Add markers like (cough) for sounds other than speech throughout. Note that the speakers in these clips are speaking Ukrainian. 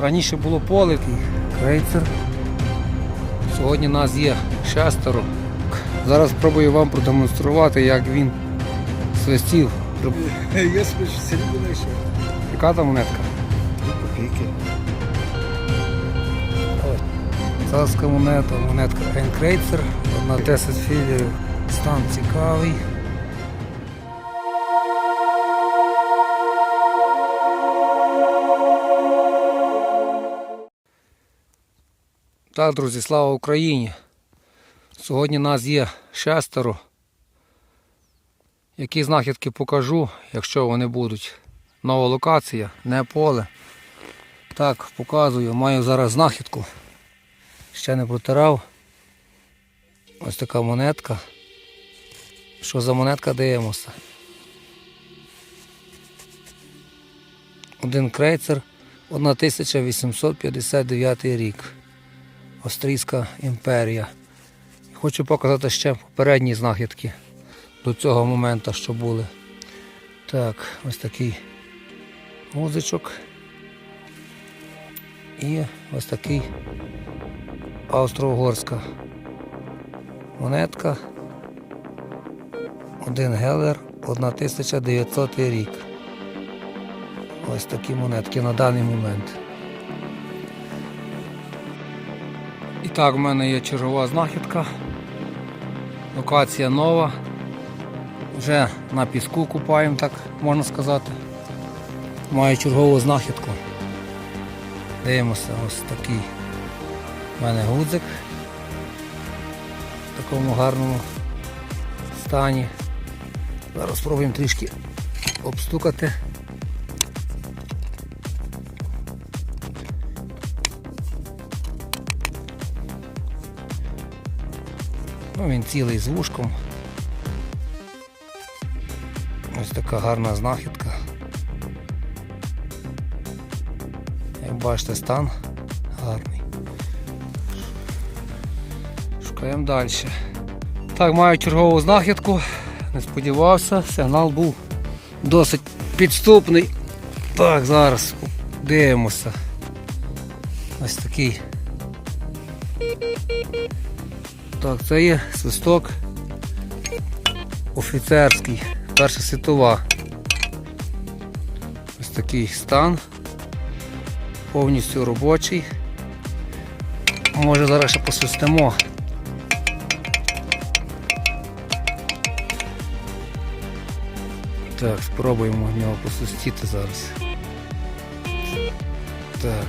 Раніше було поле, крейцер. Сьогодні нас є шестеро. Зараз спробую вам продемонструвати, як він свистів. (laughs) Я собі в селі ще. Яка там монетка? Копійки. Царська монета, монетка Енкрейцер, на 10 філерів. Стан цікавий. Так, друзі, слава Україні! Сьогодні нас є шестеро. Які знахідки покажу, якщо вони будуть. Нова локація, не поле. Так, показую, маю зараз знахідку. Ще не протирав. Ось така монетка. Що за монетка дивимося? Один крейцер 1859 рік. Австрійська імперія. Хочу показати ще попередні знахідки до цього моменту, що були. Так, ось такий гузичок. І ось такий австро-угорська монетка. Один гелер 1900 рік. Ось такі монетки на даний момент. Так, в мене є чергова знахідка. Локація нова. Вже на піску купаємо, так можна сказати. Маю чергову знахідку. Дивимося, ось такий у мене гудзик в такому гарному стані. Зараз спробуємо трішки обстукати. Ну, він цілий з вушком. Ось така гарна знахідка. Як бачите, стан гарний. Шукаємо далі. Так, маю чергову знахідку. Не сподівався, сигнал був досить підступний. Так, зараз дивимося. Ось такий. Так, це є свисток офіцерський, перша світова. Ось такий стан. Повністю робочий. Може зараз ще посвистимо. Так, спробуємо в нього посвистіти зараз. Так.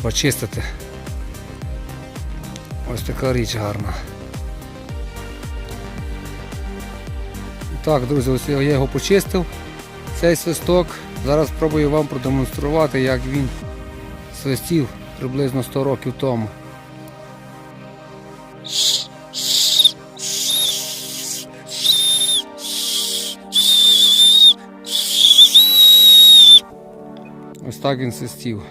Треба чистити. Ось така річ гарна. Так, друзі, ось я його почистив. Цей свисток. Зараз спробую вам продемонструвати, як він свистів приблизно 100 років тому. Ось так він свистів.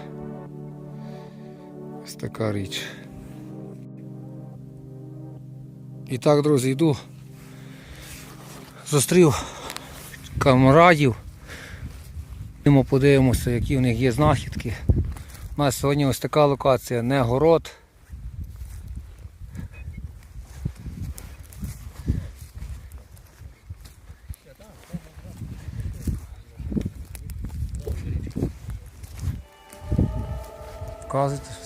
Така річ. І так, друзі, йду. Зустрів камрадів. Йдемо подивимося, які в них є знахідки. У нас сьогодні ось така локація, не город. Показуйте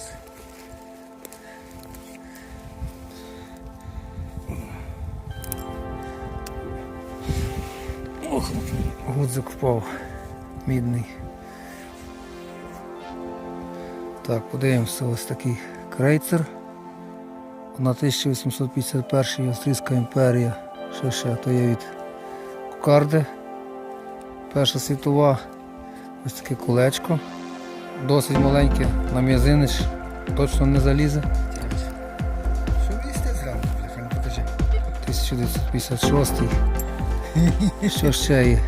Так, подивимося, ось такий крейцер. На 1851 Австрійська імперія. Що ще? То є від Кукарди. Перша світова. Ось таке кулечко. Досить маленьке, на м'язинич точно не залізе. Що ви їсте зранку? бляха, ну покажи. 1956. Що ще є?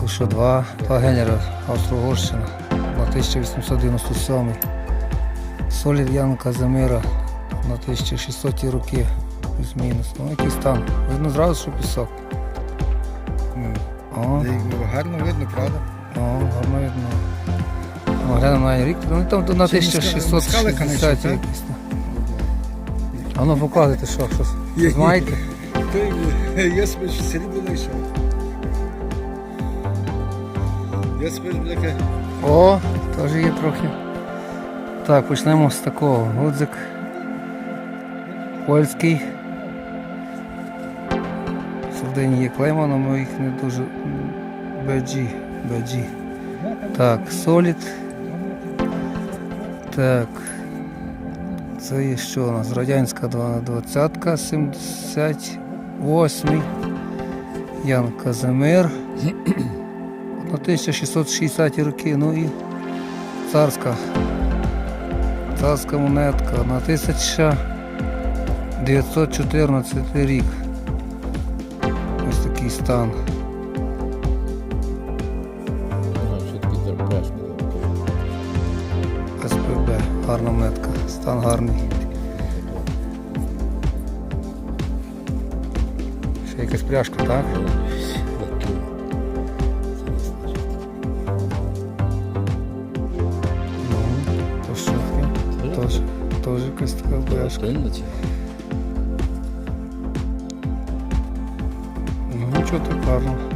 То що два, два генера Австро-Угорщина на 1897. Солід Ян Казимира на 1600 роки. Плюс-мінус. Ну якийсь там. Видно зразу, що пісок. Ну, О, гарно видно, правда? о, гарно видно. О, глянемо на рік, ну там на Це міска- 1660 міскалика, якісь. А ну показуйте, що, щось. Той, я себе срібло знайшов. Я себе бляха, О, теж є трохи. Так, почнемо з такого. Гудзик. Польський. В середині є клейма, але ми їх не дуже. BG. BG. Так, Solid. Так. Це є що у нас? Радянська 20-ка, 78. Ян Казимир. (clears throat) 1660 роки, ну і царська. Царська монетка на 1914 рік. Ось такий стан. СПБ, гарна монетка, стан гарний. Ще якась пляшка, так? Тож, теж якась така пляшка. Ну нічого так гарно.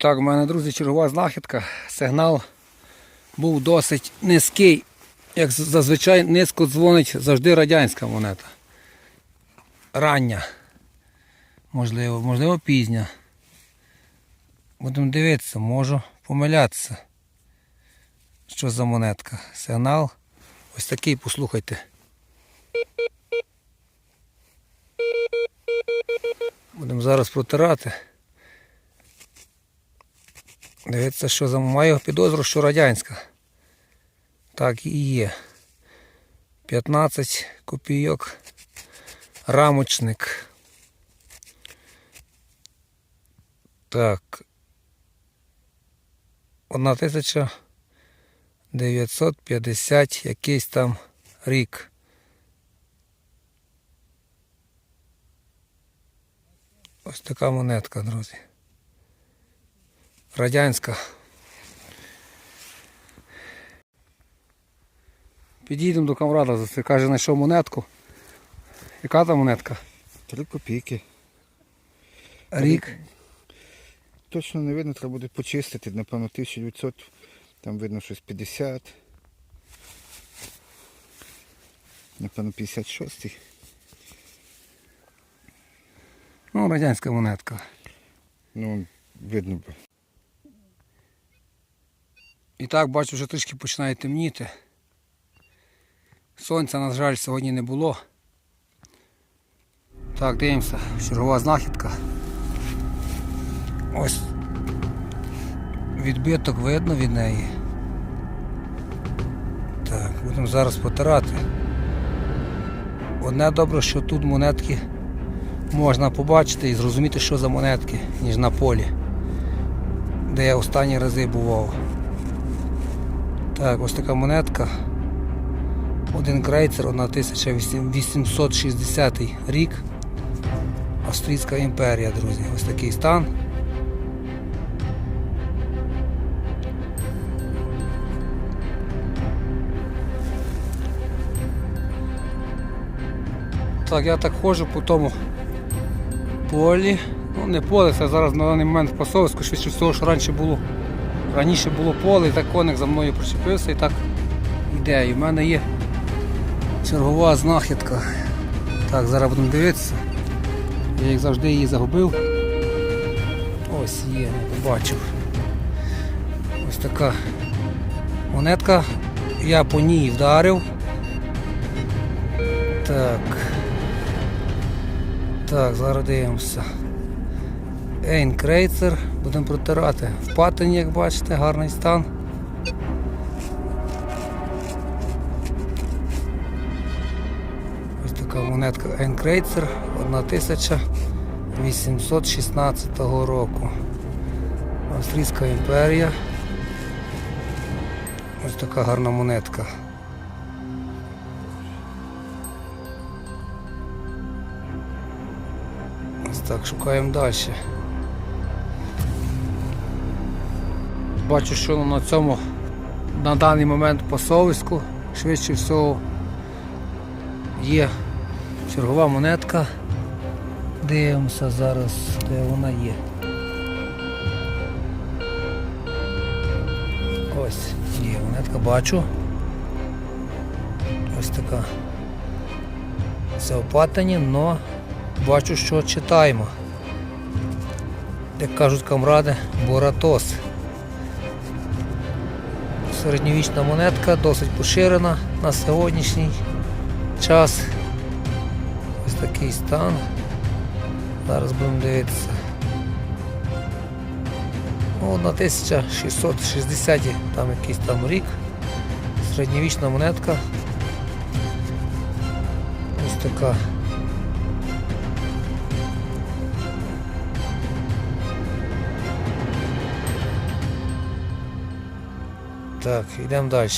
Так, у мене, друзі, чергова знахідка. Сигнал був досить низький. Як зазвичай низько дзвонить завжди радянська монета. Рання. Можливо, можливо, пізня. Будемо дивитися, можу помилятися. Що за монетка? Сигнал. Ось такий, послухайте. Будемо зараз протирати. Дивіться, що за маю підозру, що радянська. Так і є. 15 копійок. Рамочник. Так. 1950 якийсь там рік. Ось така монетка, друзі. Радянська. Підійдемо до камрада, це каже, знайшов монетку. Яка там монетка? три копійки. Рік. Точно не видно, треба буде почистити. Напевно, 1900, там видно щось 50. Напевно, 56. Ну, радянська монетка. Ну, видно би. І так, бачу, вже трішки починає темніти. Сонця, на жаль, сьогодні не було. Так, дивимося, чергова знахідка. Ось відбиток видно від неї. Так, будемо зараз потирати. Одне добре, що тут монетки можна побачити і зрозуміти, що за монетки, ніж на полі, де я останні рази бував. Так, ось така монетка. Один крейцер, одна 1860 рік. Австрійська імперія, друзі. Ось такий стан. Так, я так ходжу по тому полі. Ну не поле, це зараз на даний момент пасовисько, швидше всього, що раніше було. Раніше було поле, і так коник за мною причепився і так йде. І в мене є чергова знахідка. Так, зараз будемо дивитися. Я як завжди її загубив. Ось є, не побачив. Ось така монетка. Я по ній вдарив. Так. Так, зараз дивимося. Ейн Крейцер, будемо протирати. В патині, як бачите, гарний стан. Ось така монетка Ейн Крейцер 1816 року. Австрійська імперія. Ось така гарна монетка. Так, шукаємо далі. Бачу, що на цьому на даний момент пасовиську швидше всього є чергова монетка. Дивимося зараз, де вона є. Ось, є монетка, бачу. Ось така. Це опатані, але бачу, що читаємо. Як кажуть камради, Боратос. Середньовічна монетка, досить поширена на сьогоднішній час. Ось такий стан. Зараз будемо дивитися. Ну, на 1660 там якийсь там рік. Середньовічна монетка. Ось така. Так, йдемо далі.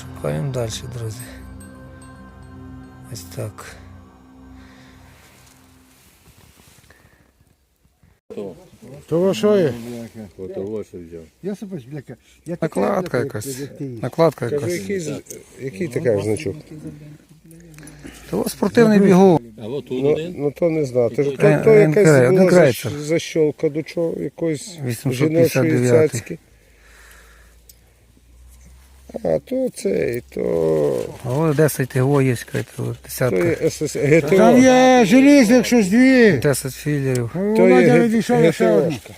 Шукаємо далі, друзі. Ось так. То що є? Фото що взяв. Я себе бляка. Накладка якась. Накладка якась. Який такий значок? Спортивний бігун. А от тут Ну, один. ну то не знаю. Ж- Ен- то, то якась була защ- защолка до чого, якоїсь 859. жіночої цяцьки. А то цей, то, А ось 10 його є, скажімо, то десятка. є СС, ГТО. Там є желізник, щось дві. 10 філерів. То Володя є відійшов ще одну. ГТОшка.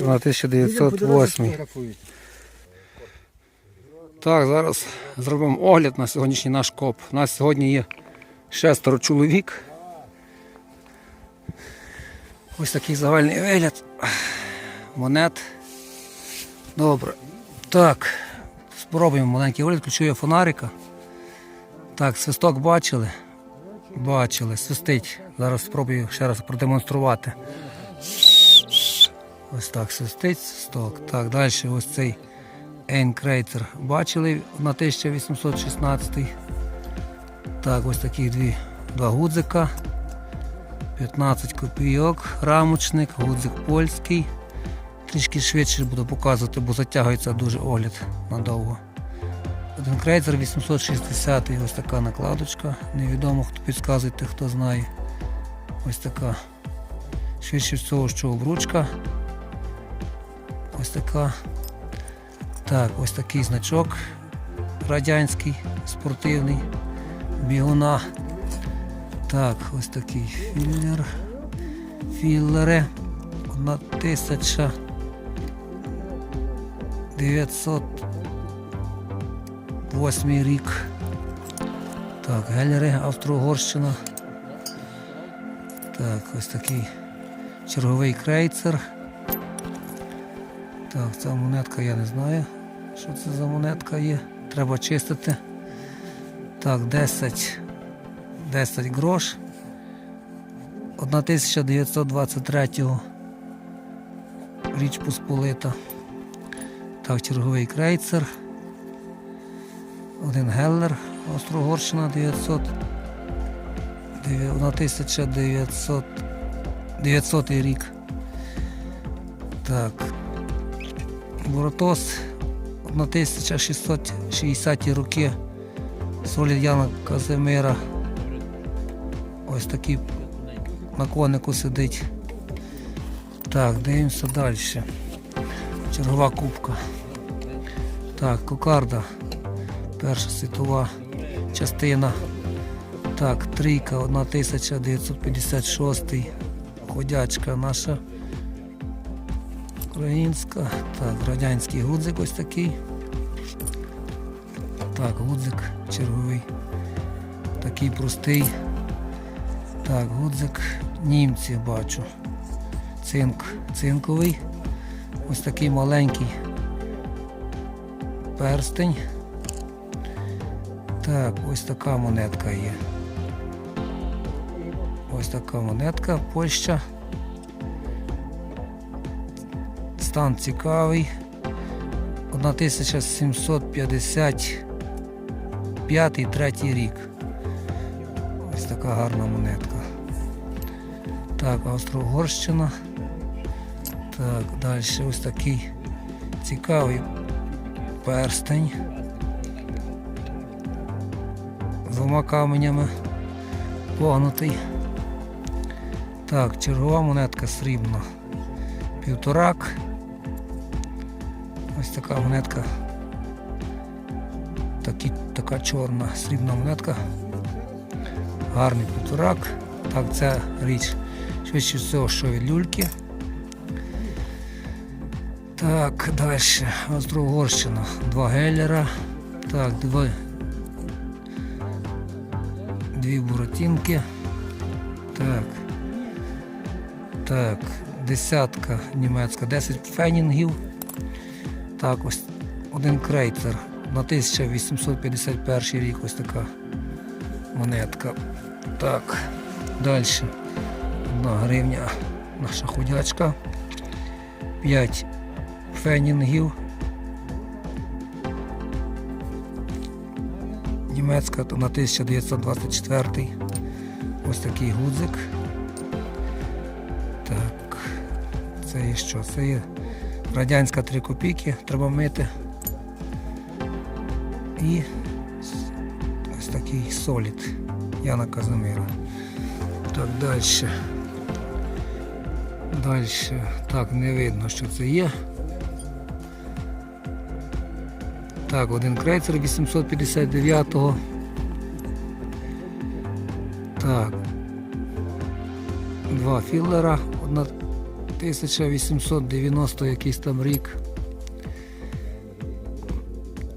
На 1908. Так, зараз зробимо огляд на сьогоднішній наш коп. У нас сьогодні є шестеро чоловік. Ось такий загальний вигляд. Монет. Добре. Так, спробуємо маленький огляд, включу я фонарика. Так, свисток бачили? Бачили, свистить. Зараз спробую ще раз продемонструвати. Ось так свистить свисток. Так, далі ось цей Ейнкрейтер бачили на 1816. Так, ось такі дві, два гудзика. 15 копійок, рамочник, гудзик польський. Трішки швидше буду показувати, бо затягується дуже огляд надовго. Один крейцер 860 ось така накладочка. Невідомо хто підказуйте, хто знає. Ось така. Швидше всього, що обручка. Ось така. Так, ось такий значок радянський, спортивний, бігуна. Так, ось такий філлер. Філлери. Одна тисяча 908 рік. Так, гелери Австро-Угорщина. Так, ось такий черговий крейцер. Так, ця монетка я не знаю, що це за монетка є. Треба чистити. Так, 10, 10 грош. 1923 річ Посполита. Так, черговий крейцер. Один Геллер, Острогорщина 900. 1900 900 рік. Так, Боротос 1660 роки Солід Яна Казимира. Ось такий на конику сидить. Так, дивимося далі. Чергова кубка. Так, кокарда. Перша світова частина. Так, трійка 1956. Ходячка наша. Українська. Так, радянський гудзик ось такий. Так, гудзик черговий. Такий простий. Так, гудзик німці бачу. Цинк, цинковий. Ось такий маленький перстень. Так, ось така монетка є. Ось така монетка, Польща. Стан цікавий. 1755 третій рік. така гарна монетка. Так, Австро-Угорщина. Так, далі ось такий цікавий перстень. З двома каменями погнутий. Так, чергова монетка срібна. Півторак. Ось така монетка. Такі, така чорна срібна монетка. Гарний півторак. Так, ця річ швидше всього, що від люльки. Так, далі. Австро-Угорщина. Два геллера. Так, дві, дві буратинки. Так. Так, десятка німецька, 10 фенінгів. Так, ось один крейцер на 1851 рік ось така монетка. Так, далі. Одна гривня наша ходячка. 5 фенінгів. Німецька то на 1924. Ось такий гудзик. Так, це є що? Це є радянська 3 копійки, треба мити. І ось такий солід Яна Казимира. Так, далі. Далі. Так, не видно, що це є. Так, один крейцер 859-го. Так. Два філлера, 1890 якийсь там рік.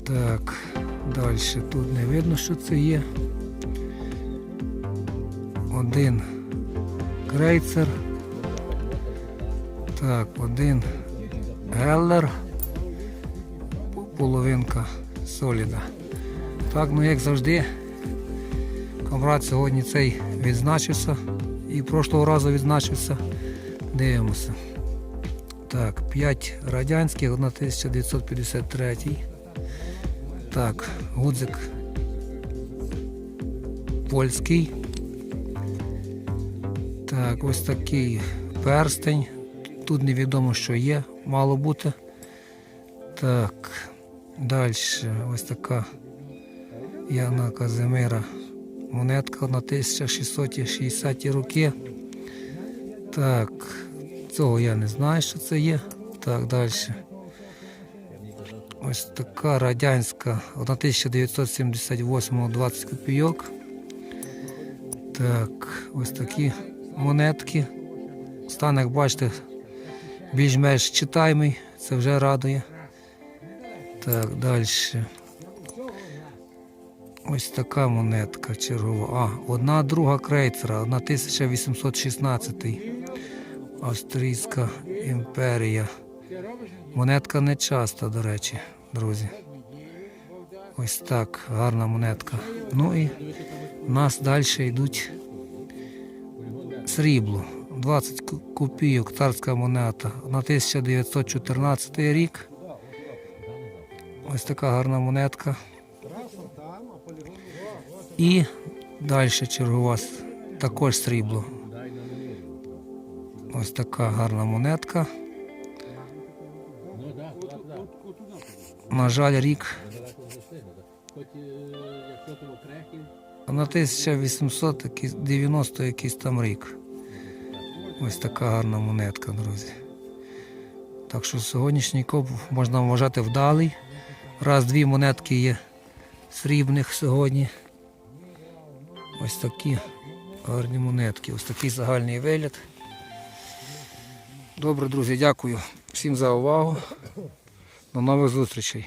Так, далі тут не видно, що це є. Один крейцер. Так, один геллер. Половинка соліда. Так, ну як завжди, камрад сьогодні цей відзначився і прошлого разу відзначився. Дивимося. Так, 5 радянських, 1953. Так, гудзик польський. Так, ось такий перстень. Тут невідомо, що є, мало бути. Так, далі ось така Яна Казимира монетка на 1660 роки. Так, цього я не знаю, що це є. Так, далі. Ось така радянська 1978 20 копійок. Так, ось такі монетки. Стан, як бачите, більш-менш читаймий, це вже радує. Так, далі. Ось така монетка чергова. А, одна друга крейцера, 1816. Австрійська імперія. Монетка не часто, до речі, друзі. Ось так, гарна монетка. Ну і в нас далі йдуть срібло. 20 ку- копійок, царська монета на 1914 рік. Ось така гарна монетка. І далі чергова також срібло. Ось така гарна монетка. На жаль, рік. На 1890 якийсь там рік. Ось така гарна монетка, друзі. Так що сьогоднішній коп можна вважати вдалий. Раз дві монетки є срібних сьогодні. Ось такі гарні монетки, ось такий загальний вигляд. Добре, друзі, дякую всім за увагу. До нових зустрічей.